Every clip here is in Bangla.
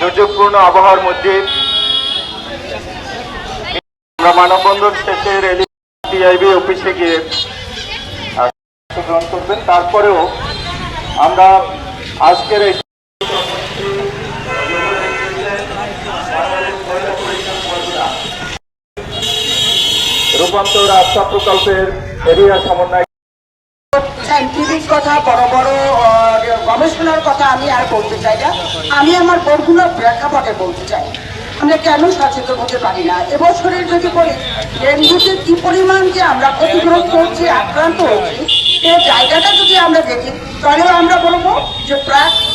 দুর্যোগপূর্ণ আবহাওয়ার মধ্যে আমরা মানববন্ধন শেষে রেলি টিআইবি অফিসে গিয়ে আহ, গ্রহণ করবেন। তারপরেও আমরা আজকের এই রূপান্তর আস্থা প্রকল্পের এরিয়া সমন্বয় গবেষণার কথা আমি আর বলতে চাই না। আমি আমার বলতে চাই। কেন সচেতন হতে পারি না? বলি কি পরিমাণ যে আমরা এই জায়গাটা যদি আমরা দেখি তাহলেও আমরা বলব যে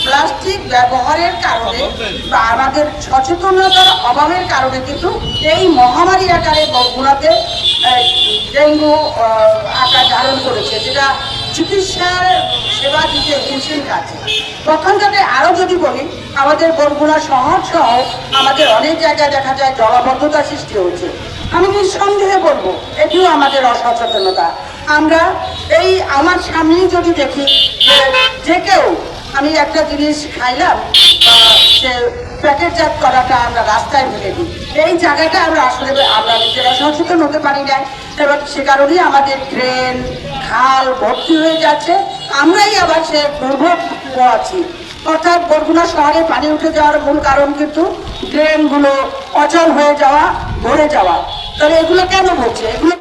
প্লাস্টিক ব্যবহারের কারণে বা আমাদের সচেতনতার অভাবের কারণে কিন্তু এই মহামারী আকারে বগুড়াতে ডেঙ্গু আকার ধারণ করেছে, যেটা চিকিৎসার সেবা দিতে হিমশিম খাচ্ছে পক্ষান্তরে আরও যদি বলি, আমাদের বরগুনা শহর সহ আমাদের অনেক জায়গায় দেখা যায় জলাবদ্ধতা সৃষ্টি হচ্ছে আমি নিঃসন্দেহে বলব, এটিও আমাদের অসচেতনতা। আমরা এই আমার সামনেই যদি দেখি যে কেউ আমি একটা জিনিস খাইলাম সে প্যাকেটজাত করাটা আমরা রাস্তায় ফেলে দিই। এই জায়গাটা আমরা আসলে আমরা নিজেরা সচেতন হতে পারি না এবার সে কারণেই আমাদের ড্রেন, খাল ভর্তি হয়ে যাচ্ছে। আমরাই আবার সে দুর্ভোগ আছি। অর্থাৎ বরগুনা শহরে পানি উঠে যাওয়ার মূল কারণ কিন্তু ড্রেনগুলো অচল হয়ে যাওয়া, ভরে যাওয়া। তাহলে এগুলো কেন হচ্ছে? এগুলো